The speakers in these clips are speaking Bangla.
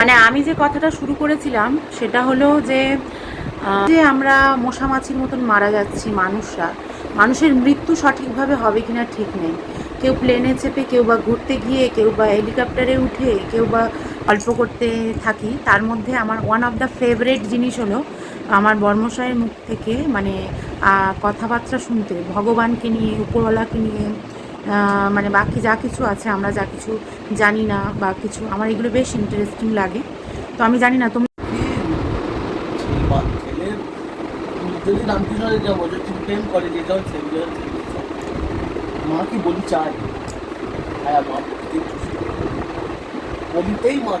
মানে আমি যে কথাটা শুরু করেছিলাম, সেটা হলো যে যে আমরা মশা মাছির মতন মারা যাচ্ছি মানুষরা, মানুষের মৃত্যু সঠিকভাবে হবে কিনা ঠিক নেই। কেউ প্লেনে চেপে, কেউ বা ঘুরতে গিয়ে, কেউ বা হেলিকপ্টারে উঠে, কেউ বা অল্প করতে থাকি, তার মধ্যে আমার ওয়ান অফ দ্য ফেভারেট জিনিস হলো আমার বর্মশায়ের মুখ থেকে মানে কথাবার্তা শুনতে, ভগবানকে নিয়ে, উপরওয়ালাকে নিয়ে মানে বাকি যা কিছু আছে, আমরা যা কিছু জানি না বা কিছু, আমার এগুলো বেশ ইন্টারেস্টিং লাগে। তো আমি জানি না, তুমি যদি রামকৃষ্ণের যাব যে প্রেম করে যে যাও ছেলে মা কি বলি চায় হ্যাঁ মা বলিতেই মা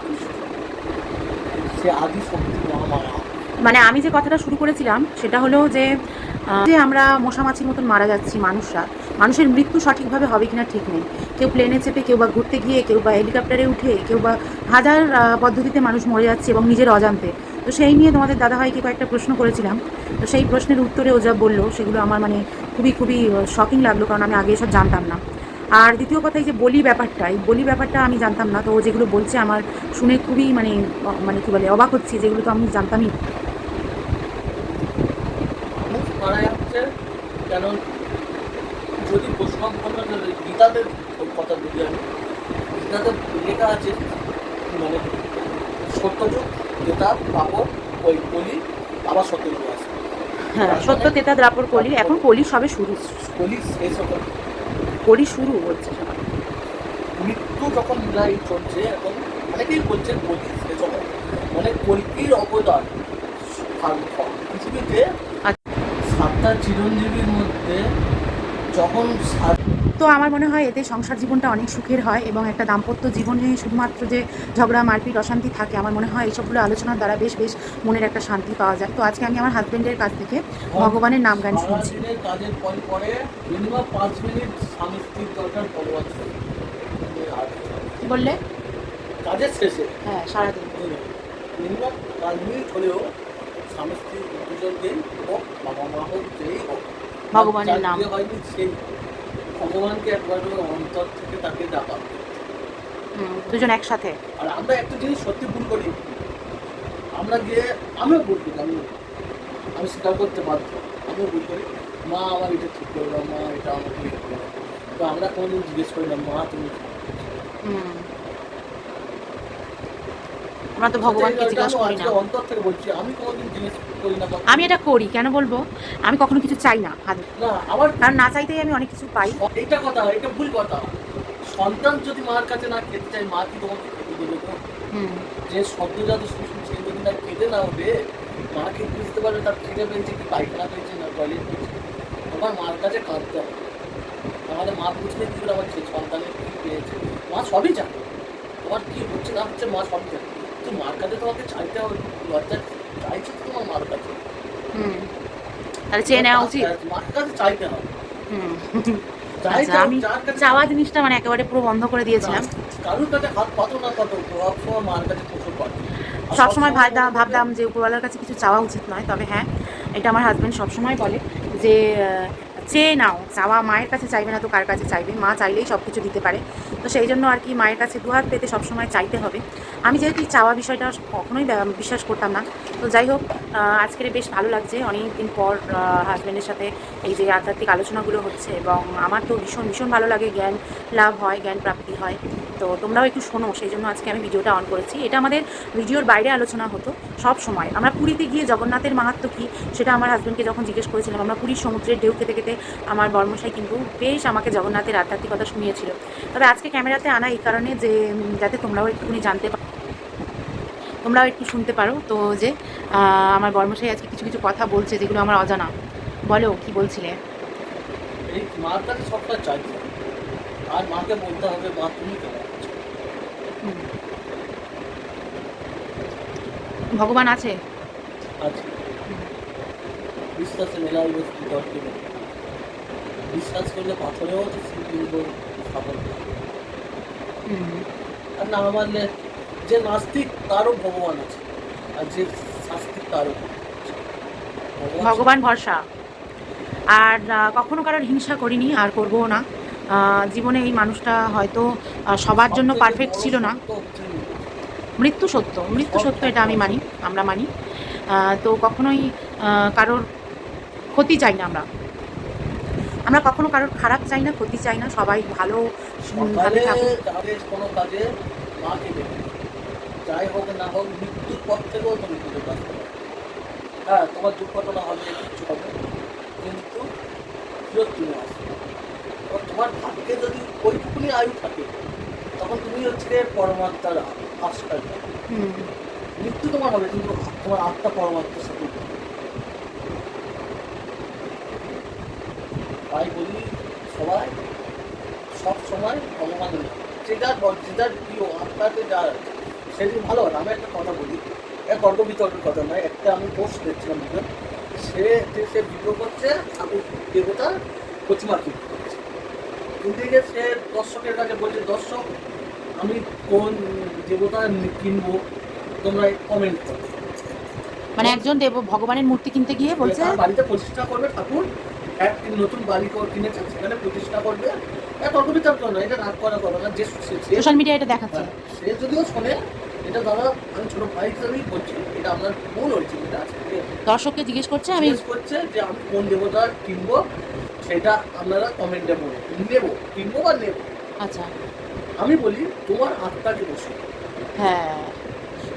সে আদি শক্তি মা, মায়া। মানে আমি যে কথাটা শুরু করেছিলাম, সেটা হলো যে যে আমরা মশা মাছির মতন মারা যাচ্ছি মানুষরা, মানুষের মৃত্যু সঠিকভাবে হবে কিনা ঠিক নেই। কেউ প্লেনে চেপে, কেউ বা ঘুরতে গিয়ে, কেউ বা হেলিকপ্টারে উঠে, কেউ বা হাজার পদ্ধতিতে মানুষ মরে যাচ্ছে এবং নিজের অজান্তে। তো সেই নিয়ে তোমাদের দাদাভাইকে কয়েকটা প্রশ্ন করেছিলাম। তো সেই প্রশ্নের উত্তরে ও যা বলল, সেগুলো আমার মানে খুবই খুবই শকিং লাগল, কারণ আমি আগে এসব জানতাম না। আর দ্বিতীয় কথা, এই যে বলি ব্যাপারটা, এই বলি ব্যাপারটা আমি জানতাম না। তো ও যেগুলো বলছে, আমার শুনে খুবই মানে মানে কী বলে, অবাক হচ্ছে। যেগুলো তো আমি জানতামই না। মানুষ মারা যাচ্ছে কেন যদি প্রশ্ন গীতাতে কথা বলি আমি গীতাতে লেখা আছে মানে সত্যযুগ যেটা পাপড় ওই কলি আবার সত্যযুগ আছে। হ্যাঁ সত্য তেতা দ্রাপর কলি এখন কলি সবে শুরু। কলি শেষ হতো কলি শুরু হচ্ছে। মৃত্যু যখন মিলাই চলছে এখন অনেকেই বলছেন কলি শেষ হবে। মানে কলকির অবদান পৃথিবীতে সাতটা চিরঞ্জীবীর মধ্যে যখন তো আমার মনে হয় এতে সংসার জীবনটা অনেক সুখের হয় এবং একটা দাম্পত্য জীবনে শুধুমাত্র যে ঝগড়া মারপিট অশান্তি থাকে আমার মনে হয় এইসবগুলো আলোচনার দ্বারা বেশ বেশ মনের একটা শান্তি পাওয়া যায়। তো আজকে আমি আমার হাজবেন্ডের কাছ থেকে ভগবানের নাম গান শুনছি। সারাদিনের কাজের পরে পরে মিনিমাম পাঁচ মিনিট স্বামী স্ত্রীর দরকার বললে? কাজের শেষে। হ্যাঁ সারাদিন। মিনিমাম পাঁচ মিনিট হলেও স্বামী স্ত্রী দুজনকেই হোক বাবা মা হোক যেই হোক ভগবানের নাম। হয়নি সেই ভগবানকে একবার অন্তর থেকে তাকে ডাকা দুজন একসাথে আর আমরা একটা জিনিস সত্যি ভুল করি আমরা গিয়ে আমিও ভুল করি আমি আমি স্বীকার করতে বাধ্য আমিও ভুল করি মা আমার এটা ঠিক করল মা এটা আমাকে ইয়ে তো আমরা কোনোদিন জিজ্ঞেস করি না মা তুমি কি করছ?" হুম। আমরা তো ভগবানকে জিজ্ঞাসা করি না। আমি করি না বা- আমি এটা করি কেন বলব? আমি কখনো কিছু চাই না হাতে কারণ না চাইতেই আমি অনেক কিছু পাই। এটা কথা এটা ভুল কথা। সন্তান যদি মার কাছে না খেতে চায় মা কি তোমাকে খেতে দেবে যে সদ্যজাত শিশু সে যদি না খেতে না ওঠে মাকে বুঝতে পারবে তার খেতে পেয়েছে কি পায়খানা পেয়েছে না টয়লেট পেয়েছে? আমার মার কাছে কাঁদতে হবে। আমাদের মা বুঝলে কি আমার সন্তানের কি পেয়েছে? মা সবই জানে। তোমার কি হচ্ছে না হচ্ছে মা সবই জানে। তো মার কাছে তোমাকে চাইতে হবে লজ্জা চাইছে তো তোমার মার কাছে। হুম। তাহলে চেয়ে নেওয়া উচিত। মার কাছে চাইতে হবে। হুম। আচ্ছা আমি চাওয়া জিনিসটা মানে একেবারে পুরো বন্ধ করে দিয়েছিলাম। কারোর কাছে হাত পাতো না সবসময় মার কাছে প্রচুর সবসময় ভাবতাম ভাবতাম যে উপরওয়ালার কাছে কিছু চাওয়া উচিত নয় তবে হ্যাঁ এটা আমার হাজব্যান্ড সবসময় বলে যে চেয়ে নাও। চাওয়া মায়ের কাছে চাইবে না তো কার কাছে চাইবে? মা চাইলেই সব কিছু দিতে পারে। তো সেই জন্য আর কি মায়ের কাছে দুহাত পেতে সবসময় চাইতে হবে। আমি যেহেতু চাওয়া বিষয়টা কখনোই বিশ্বাস করতাম না। তো যাই হোক আজকের বেশ ভালো লাগছে। অনেক দিন পর হাজব্যান্ডের সাথে এই যে আধ্যাত্মিক আলোচনাগুলো হচ্ছে এবং আমার তো ভীষণ ভীষণ ভালো লাগে জ্ঞান লাভ হয়, জ্ঞান প্রাপ্তি হয়। তো তোমরাও একটু শোনো, সেই জন্য আজকে আমি ভিডিওটা অন করেছি। এটা আমাদের ভিডিওর বাইরে আলোচনা হতো সব সময়। আমরা পুরীতে গিয়ে জগন্নাথের মাহাত্ম কী, সেটা আমার হাজব্যান্ডকে যখন জিজ্ঞেস করেছিলাম, আমরা পুরীর সমুদ্রের ঢেউ খেতে খেতে আমার বর্মশাই কিন্তু বেশ আমাকে জগন্নাথের আধ্যাত্মিকতা শুনিয়েছিল। তবে আজকে ক্যামেরাতে আনা এই কারণে যে যাতে তোমরাও একটুখানি জানতে পারো তোমরাও একটু শুনতে পারো। তো যে আমার বর্মশাই আজকে কিছু কিছু কথা বলছে যেগুলো আমার অজানা। বলো, কি বলছিলে? সবটা হবে আর মাকে বলতে হবে মা তুমি কেমন। ভগবান আছে। আছে। বিশ্বাসে মেলাই বস্তু বিশ্বাস করলে পাথরেও তো শিবলিঙ্গ স্থাপন। আর না মানলে যে নাস্তিক তারও ভগবান আছে। আর যে শাস্তিক তারও ভগবান ভরসা। আর কখনো কারোর হিংসা করিনি আর করবও না। জীবনে এই মানুষটা হয়তো সবার জন্য পারফেক্ট ছিল না। মৃত্যু সত্য মৃত্যু সত্য এটা আমি মানি আমরা মানি। তো কখনোই কারোর ক্ষতি চাই না আমরা। আমরা কখনো কারোর খারাপ চাই না ক্ষতি চাই না সবাই ভালো থাকুক। কোনো কাজে যাই হোক না হোক মৃত্যুর পর থেকেও তুমি পুজো কাজ হ্যাঁ তোমার দুর্ঘটনা হবে কিছু হবে কিন্তু ফিরত তুমি আসবে তোমার ভাগ্যে যদি ওইটুকুনি আয়ু থাকে তখন তুমি হচ্ছে পরমাত্মার আশ্রয় মৃত্যু তোমার হবে কিন্তু তোমার আত্মা পরমাত্মার সাথে তাই বলি সবাই সব সময় ভগবান যে যার যে যার প্রিয় আত্মাতে যার সে যদি ভালো হয় আমি একটা কথা বলি এক গল্প বিতর্কের কথা নয় একটা আমি পোস্ট দেখছিলাম সে সে ভিডিও করছে ঠাকুর দেবতার প্রতিমা কিন্তু সে দর্শকের কাছে বলছে দর্শক আমি কোন দেবতা কিনবো? তোমরা কমেন্ট করো। মানে একজন দেব ভগবানের মূর্তি কিনতে গিয়ে বলছে? বাড়িতে প্রতিষ্ঠা করবে ঠাকুর এক নতুন বাড়ি কিনেছে সেখানে প্রতিষ্ঠা করবে। এক অল্প বিতর্ক নয় এটা রাগ করা কথা না যে সোশ্যাল মিডিয়া এটা দেখাচ্ছে। হ্যাঁ, সে যদিও শোনে এটা দাদা আমি ছোট ভাই হিসাবেই বলছি এটা আপনার ভুল হয়েছে এটা দর্শককে জিজ্ঞেস করছে আমি জিজ্ঞেস করছে যে আমি কোন দেবতা কিনবো? সেটা আপনারা কমেন্টে বলুন। নেব কিনবো বা নেব? আচ্ছা। আমি বলি তোমার আত্মাকে বসে হ্যাঁ।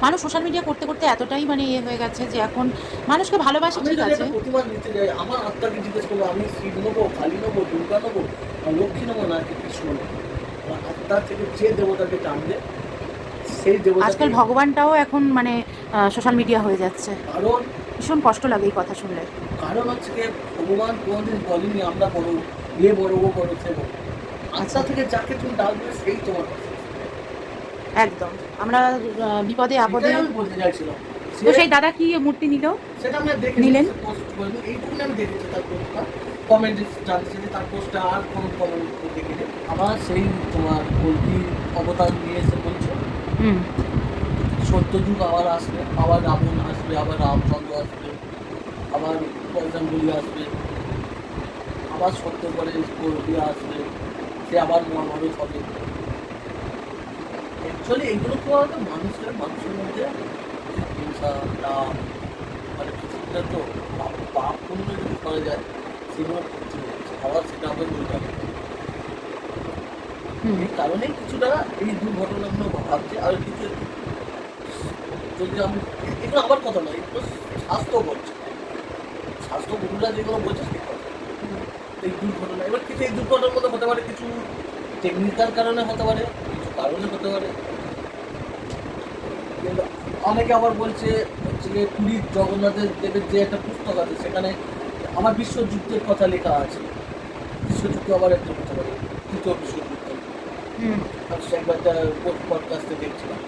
মানুষ সোশ্যাল মিডিয়া করতে করতে এতটাই মানে ইয়ে হয়ে গেছে যে এখন মানুষকে ভালোবাসে ঠিক আছে। প্রতিমা নিতে যাই আমার আত্মাকে জিজ্ঞেস করব আমি শিব নেব কালী নেব দুর্গা নেব লক্ষ্মী নেব না কি কৃষ্ণ নেব? আমার আত্মা থেকে যে দেবতাকে টানবে সেই দেবতা আজকাল ভগবানটাও এখন মানে সোশ্যাল মিডিয়া হয়ে যাচ্ছে। কারণ ভীষণ কষ্ট লাগে এই কথা শুনলে। কারণ হচ্ছে ভগবান কোনদিন বলেনি আমরা বড় এ বড় ও বড় সে বড় আত্মা থেকে যাকে তুমি ডাকবে সেই তোমার একদম। আমরা বিপদে আপদে বলতে চাইছিলাম। তো সেই দাদা কি মূর্তি নিল? সেটা আমি দেখে নিলেন? এইটুকু আমি দেখেছি তার পোস্টটা কমেন্ট জানতে তার পোস্টে আর কোনো কমেন্ট দেখিনি আবার সেই তোমার কল্কি অবতার নিয়ে এসে বলছে। হুম। সত্যযুগ আবার আসবে আবার রাবণ আসবে আবার রামচন্দ্র আসবে আবার বজরঙ্গলি আসবে আবার সত্য করে কল্কি আসবে সে আবার মহাভারত হবে। অ্যাকচুয়ালি এইগুলো তো একটা মানুষের মানুষের মধ্যে হিংসা রাগ মানে কিছুটা তো পাপ পুণ্য যদি করা যায় সেগুলো আবার সেটা আমাদের হুম। এই কারণেই কিছুটা এই দুর্ঘটনাগুলো ভাবছে আর কিছু যদি আমি এগুলো আমার কথা নয় এগুলো স্বাস্থ্য বলছে। স্বাস্থ্য গুরুরা যেগুলো বলছে সেই কথা। এই দুর্ঘটনা এবার কিছু এই দুর্ঘটনার মধ্যে হতে পারে কিছু টেকনিক্যাল কারণে হতে পারে কিছু কারণে হতে পারে। অনেকে আবার বলছে হচ্ছে যে পুরীর জগন্নাথের দেবের যে একটা পুস্তক আছে সেখানে আমার বিশ্বযুদ্ধের কথা লেখা আছে। বিশ্বযুদ্ধ আবার একটা হতে পারে তৃতীয় বিশ্বযুদ্ধ। একবার একটা পডকাস্টে দেখছিলাম।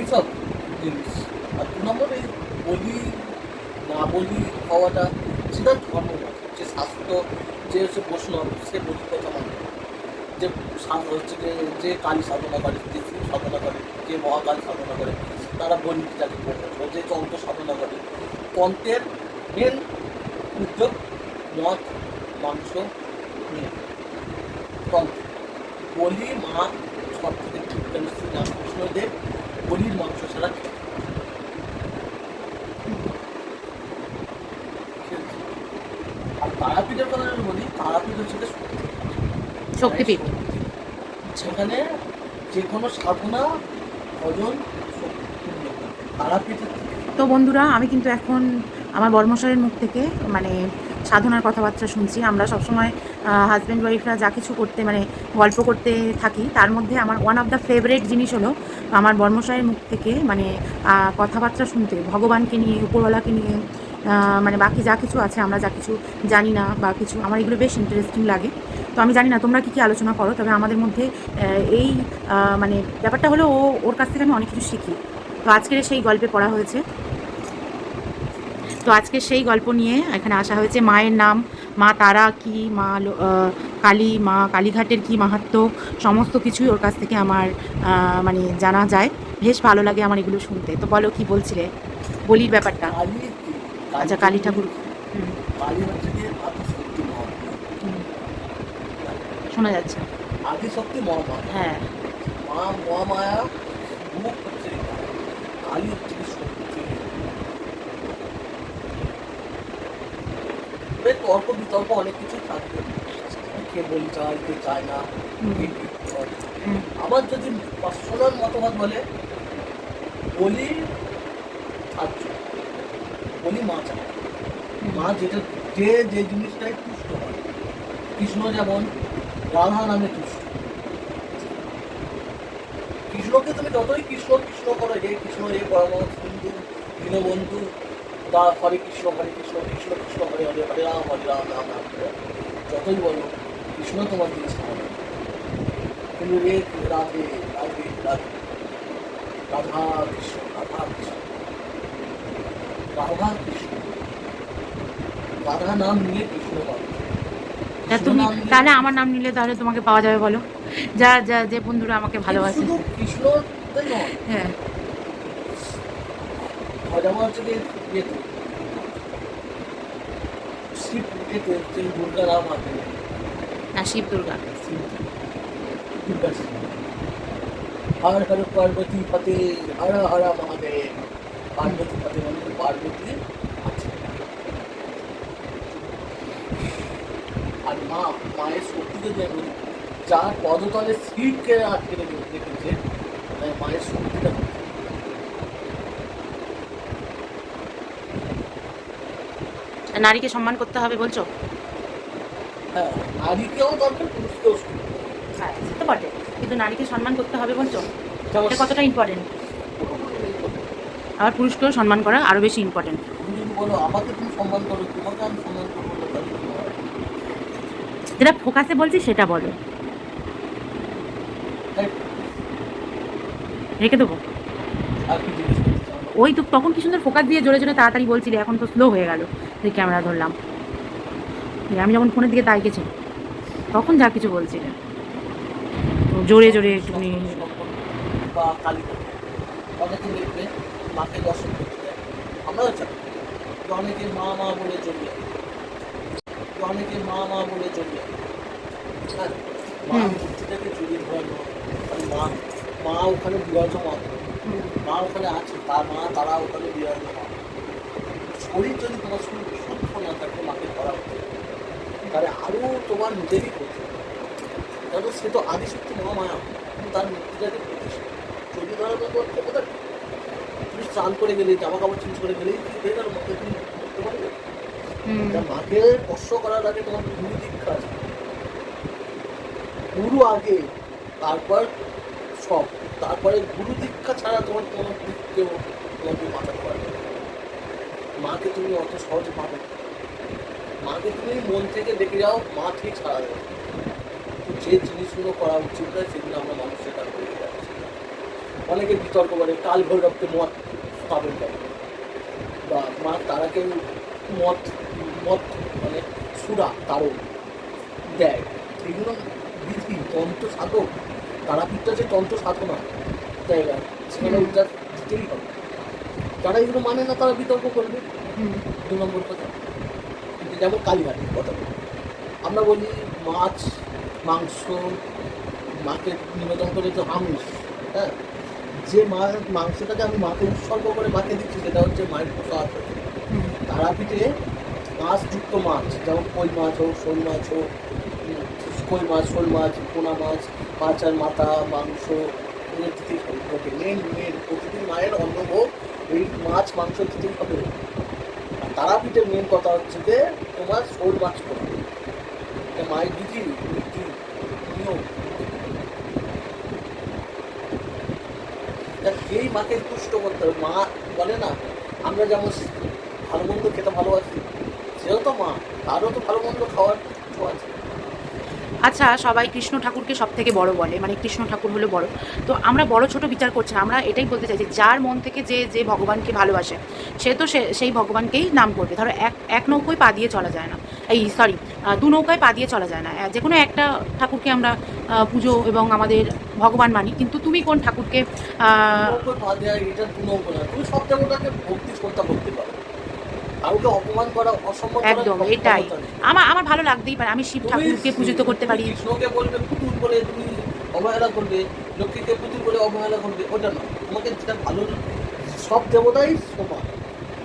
এইসব জিনিস। আর দু নম্বর এই বলি, না বলি হওয়াটা সেটা ধর্ম যে স্বাস্থ্য, যে হচ্ছে বৈষ্ণব সে বলি কথা মানে যে হচ্ছে যে যে কালী সাধনা করে, যে শিব সাধনা করে, যে মহাকাল সাধনা করে, তারা বলি যাকে যে তন্ত্র সাধনা করে। তন্ত্রের মেন উদ্যোগ মদ, মাংস নিয়ে তন্ত্র বলি, মা, সব থেকে বিজ্ঞানী শ্রী রামকৃষ্ণদেব বলির মাংস ছাড়া? আর তারাপীঠের কথা যদি বলি তারাপীঠ হচ্ছে শক্তিপীঠ। সেখানে যে কোনো সাধনা ভজন। তারাপীঠের তো বন্ধুরা আমি কিন্তু এখন আমার বর্মশারের মুখ থেকে মানে সাধনার কথাবার্তা শুনছি আমরা সবসময় হাজব্যান্ড ওয়াইফরা যা কিছু করতে মানে গল্প করতে থাকি তার মধ্যে আমার ওয়ান অফ দ্য ফেভারেট জিনিস হলো আমার বর্মশাহের মুখ থেকে মানে কথাবার্তা শুনতে, ভগবানকে নিয়ে, উপরওয়ালাকে নিয়ে মানে বাকি যা কিছু আছে, আমরা যা কিছু জানি না বা কিছু, আমার এগুলো বেশ ইন্টারেস্টিং লাগে। তো আমি জানি না, তোমরা কী কী আলোচনা করো, তবে আমাদের মধ্যে এই মানে ব্যাপারটা হলো ও, ওর কাছ থেকে আমি অনেক কিছু শিখি। তো আজকের সেই গল্পে পড়া হয়েছে। তো আজকে সেই গল্প নিয়ে এখানে আসা হয়েছে। মায়ের নাম মা তারা কি মা কালী মা কালীঘাটের কি মাহাত্ম্য সমস্ত কিছুই ওর কাছ থেকে আমার মানে জানা যায়। বেশ ভালো লাগে আমার এগুলো শুনতে। তো বলো কি বলছিলে? বলির ব্যাপারটা। আচ্ছা কালী ঠাকুর। শোনা যাচ্ছে। মহামায়া হ্যাঁ। মা মহামায়া কালী হচ্ছে কি শক্তি তবে তর্ক বিতর্ক অনেক কিছু থাকবে। কে বলি চায় কে চায় না। আমার যদি পার্সোনাল মতামত বলে বলি বলি মা চায়। মা যেটা যে যে জিনিসটাই তুষ্ট হয়। কৃষ্ণ যেমন রাধা নামে তুষ্ট। কৃষ্ণকে তুমি যতই কৃষ্ণ কৃষ্ণ করো যে কৃষ্ণ হে পরমাত্ম হিন্দু দীনবন্ধু তা হরে কৃষ্ণ হরে কৃষ্ণ কৃষ্ণ কৃষ্ণ হরে হরে হরে রাম হরে রাম রাম রাম হরে যতই বলো কৃষ্ণ তোমার জিনিস হবে কিন্তু রে রাধে রাধে রাধে। রাধা কৃষ্ণ রাধা কৃষ্ণ। রাধা কৃষ্ণ। রাধা নাম নিয়ে কৃষ্ণ পাবে তা তুমি তাহলে আমার নাম নিলে তাহলে তোমাকে পাওয়া যাবে বলো। যা যা যে বন্ধুরা আমাকে ভালোবাসে। কৃষ্ণ হ্যাঁ। যেমন হচ্ছে যে ইয়েতে শিব ইয়েতে হচ্ছে দুর্গা রাম আছে না শিব দুর্গা। হর হর পার্বতী ফতে হর হর মহাদেব। পার্বতী ফতে মানে পার্বতী আছে। আর মা মায়ের শক্তিকে যেমন যার পদতলে শিবকে আটকে রেখে রেখেছে মায়ের শক্তিটা নারীকে সম্মান করতে হবে বলছো? হ্যাঁ নারীকেও দরকার পুরুষকেও হ্যাঁ সে তো বটে। কিন্তু নারীকে সম্মান করতে হবে বলছো? এটা কতটা ইম্পর্টেন্ট আবার পুরুষকেও সম্মান করা আরও বেশি ইম্পর্টেন্ট বলো আমাকে তুমি সম্মান করো তোমাকে আমি সম্মান করব না, তাহলে কি হবে? যেটা ফোকাসে বলছি সেটা বলো। তাই রেখে দেবো? ওই তো তখন কি সুন্দর ফোকাস দিয়ে জোরে জোরে তাড়াতাড়ি বলছিলে এখন তো স্লো হয়ে গেল। এই ক্যামেরা ধরলাম আমি যখন ফোনের দিকে তাকিয়েছি তখন যা কিছু বলছিলে তো জোরে জোরে একটুখানি বা কালী পুজো। অনেকে দেখবে মাকে দর্শন করতে আমরাও চাই যে অনেকে মা মা বলে অনেকে মা মা বলে হ্যাঁ মা হুম। মূর্তিটাকে জড়িয়ে ধরানো মা মা ওখানে বিরাজমান মা ওখানে আছে তার মা তারা ওখানে বিরাজমান শরীর যদি তোমার শরীর মাকে ধরা হচ্ছে তাহলে আরও তোমার নিজেরই ক্ষতি। কারণ সে তো আদিশক্তি মহামায়া। কিন্তু তার মূর্তিটাকে যদি ধরা তো ক্ষমতা তুমি স্নান করে গেলে জামা কাপড় চেঞ্জ করে গেলেই হয়ে গেল মাকে তুমি করতে পারবে? মাকে স্পর্শ করার আগে তোমার গুরু দীক্ষা আছে গুরু আগে তারপর সব। তারপরে গুরু দীক্ষা ছাড়া তোমার কোনো কেউ তোমাকে মাথাতে পারবে। মাকে তুমি অত সহজে পাবে না। মাকে তুমি মন থেকে দেখে যাও মা ঠিক ছাড়া দেবে। তো যে জিনিসগুলো করা উচিত নয় সেগুলো আমরা মানুষের কাজ করে যাচ্ছি অনেকে বিতর্ক করে কাল ভৈরবকে মত পাবেন কেন? বা মা তারাকে মত মত মানে সুরা তারও দেয়। এগুলো বিধি তন্ত্র সাধক তারাপীঠটা যে তন্ত্র সাধনা জায়গা সেখানে। উদ্ধার দিতেই হবে। যারা এগুলো মানে না তারা বিতর্ক করবে। দু নম্বর কথা। যেমন কালীঘাটের কথা বলি। আমরা বলি মাছ, মাংস, মাকে নিবেদন করে তো আমিষ হ্যাঁ? যে মা, মাংসটাকে আমি মাকে উৎসর্গ করে মাকে দিচ্ছি সেটা হচ্ছে মায়ের প্রসাদ। তারাপীঠে মাছযুক্ত মাছ, যেমন কই মাছ হোক, শোল মাছ হোক, কই মাছ, শোল মাছ, পোনা মাছ মাছের মাথা, মাংস হবে। মেন মেন প্রতিদিন মায়ের অন্নভোগ এই মাছ, মাংস দিতেই হবে। তারাপীঠের মেন কথা হচ্ছে যে, তোমার শোল মাছ করা। এটা মায়ের বিধি নিয়ম মাকে তুষ্ট করতে হবে। মা বলে না, আমরা যেমন ভালো মন্দ খেতে ভালোবাসি, সেও তো মা, তারও তো ভালো মন্দ খাওয়ার কিছু আছে। আচ্ছা সবাই কৃষ্ণ ঠাকুরকে সব থেকে বড় বলে মানে কৃষ্ণ ঠাকুর হলো বড়। তো আমরা বড়, ছোট বিচার করছি আমরা এটাই বলতে চাইছি, যার মন থেকে যে যে ভগবানকে ভালোবাসে, সে তো সে, সেই ভগবানকেই নাম করবে। ধরো এক এক নৌকোয় পা দিয়ে চলা যায় না। এই সরি দু নৌকায় পা দিয়ে চলা যায় না। যে কোনো একটা ঠাকুরকে আমরা পুজো এবং আমাদের ভগবান মানি, কিন্তু তুমি কোন ঠাকুরকে ভক্তি কাউকে অপমান করা অসম্মান করা একদম এটাই। আমার আমার ভালো লাগতেই পারে। আমি শিব ঠাকুরকে পূজিত করতে পারি। কৃষ্ণকে বলবে পুতুল বলে তুমি অবহেলা করবে লক্ষ্মীকে পুতুল বলে অবহেলা করবে ওটা না তোমাকে যেটা ভালো সব দেবতাই সমান।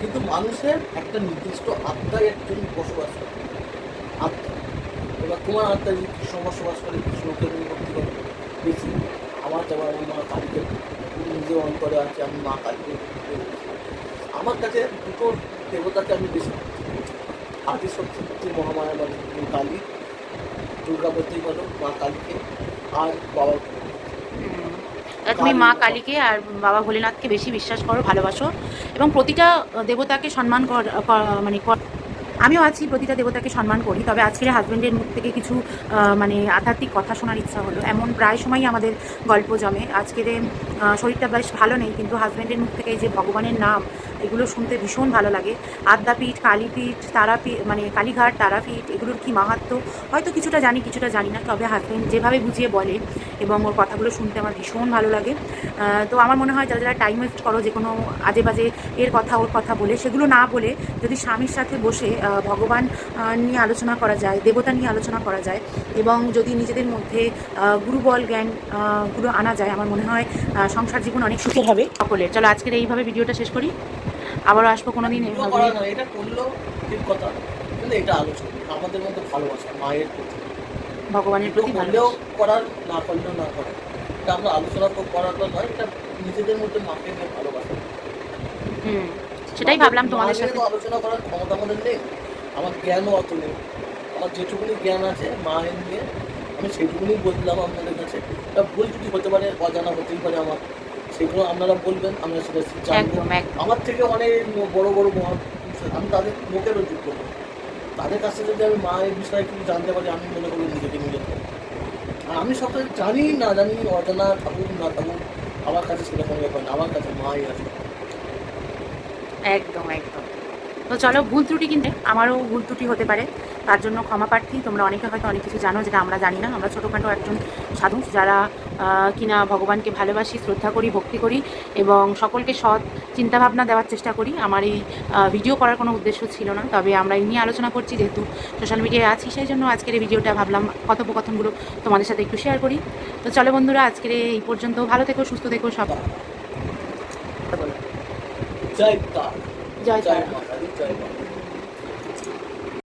কিন্তু মানুষের একটা নির্দিষ্ট আত্মায় একজন বসবাস করে। আত্মা। এবার তোমার আত্মায় যদি কৃষ্ণ বসবাস করে কৃষ্ণকে তুমি ভক্তি করো বেশি আমার যেমন আমার মা কালীকে নিজে অন্তরে আছে আমি মা কালীকে আমার কাছে দুটো দেবতাকে আমি বেশি আদি শক্তি মহামায়া বলে। কালী দুর্গাপতি বলো মা কালীকে আর বাবা তুমি মা কালীকে আর বাবা ভোলেনাথকে বেশি বিশ্বাস করো ভালোবাসো। এবং প্রতিটা দেবতাকে সম্মান মানে আমিও আছি প্রতিটা দেবতাকে সম্মান করি। তবে আজকের হাজব্যান্ডের মুখ থেকে কিছু মানে আধ্যাত্মিক কথা শোনার ইচ্ছা হলো। এমন প্রায় সময়ই আমাদের গল্প জমে। আজকের শরীরটা বেশ ভালো নেই কিন্তু হাজব্যান্ডের মুখ থেকে যে ভগবানের নাম এগুলো শুনতে ভীষণ ভালো লাগে। আদ্যাপীঠ কালীপীঠ তারাপীঠ মানে কালীঘাট তারাপীঠ এগুলোর কি মাহাত্ম হয়তো কিছুটা জানি কিছুটা জানি না তবে হাজব্যান্ড যেভাবে বুঝিয়ে বলে এবং ওর কথাগুলো শুনতে আমার ভীষণ ভালো লাগে। তো আমার মনে হয় যারা যারা টাইম ওয়েস্ট করো যে কোনো আজে বাজে এর কথা ওর কথা বলে সেগুলো না বলে যদি স্বামীর সাথে বসে ভগবান নিয়ে আলোচনা করা যায় দেবতা নিয়ে আলোচনা করা যায় এবং যদি নিজেদের মধ্যে গুরুবল জ্ঞান আহ, আনা যায় আমার মনে হয় সংসার জীবন অনেক সুখের হবে সকলের। চলো আজকের এইভাবে ভিডিওটা শেষ করি। আবারও আসব কোনো দিন এটা করলেও ঠিক কথা। কিন্তু এটা আলোচনা আমাদের মধ্যে ভালোবাসা মায়ের প্রতি। ভগবানের প্রতি ভালো করার না করলেও না করার। এটা আমরা আলোচনা করাটা নয় এটা নিজেদের মধ্যে মাকে নিয়ে ভালোবাসা। হুম সেটাই ভাবলাম তোমাদের সাথে। আলোচনা করার ক্ষমতা আমাদের নেই। আমার জ্ঞানও অত নেই। আমার যেটুকুনি জ্ঞান আছে মায়ের নিয়ে আমি সেইটুকুনি বললাম আপনাদের কাছে। ভুল যদি হতে পারে অজানা হতেই পারে আমার। সেগুলো আপনারা বলবেন আমরা সেটা জানব। আমার থেকে অনেক বড় বড় মহাপুরুষ আমি তাদের মুখের যোগ্য করব। তাদের কাছে যদি আমি মা এই বিষয়ে কিছু জানতে পারি আমি মনে করি নিজেকে নিজে আর আমি সবটা জানি না জানি অজানা থাকুক না থাকুক আমার কাছে সেরকম ব্যাপার না। আমার কাছে মাই আছে। একদম একদম। তো চলো ভুল ত্রুটি কিন্তু আমারও ভুল ত্রুটি হতে পারে। তার জন্য ক্ষমা প্রার্থী। তোমরা অনেকে হয়তো অনেক কিছু জানো যেটা আমরা জানি না। আমরা ছোটোখাটো একজন সাধু যারা কিনা ভগবানকে ভালোবাসি শ্রদ্ধা করি ভক্তি করি এবং সকলকে সৎ চিন্তাভাবনা দেওয়ার চেষ্টা করি। আমার এই ভিডিও করার কোনো উদ্দেশ্য ছিল না। তবে আমরা এই নিয়ে আলোচনা করছি যেহেতু সোশ্যাল মিডিয়ায় আছি সেই জন্য আজকের এই ভিডিওটা ভাবলাম কথোপকথনগুলো তোমাদের সাথে একটু শেয়ার করি। তো চলো বন্ধুরা আজকের এই পর্যন্ত ভালো থেকো সুস্থ থেকো সব। জয় জয় ちい。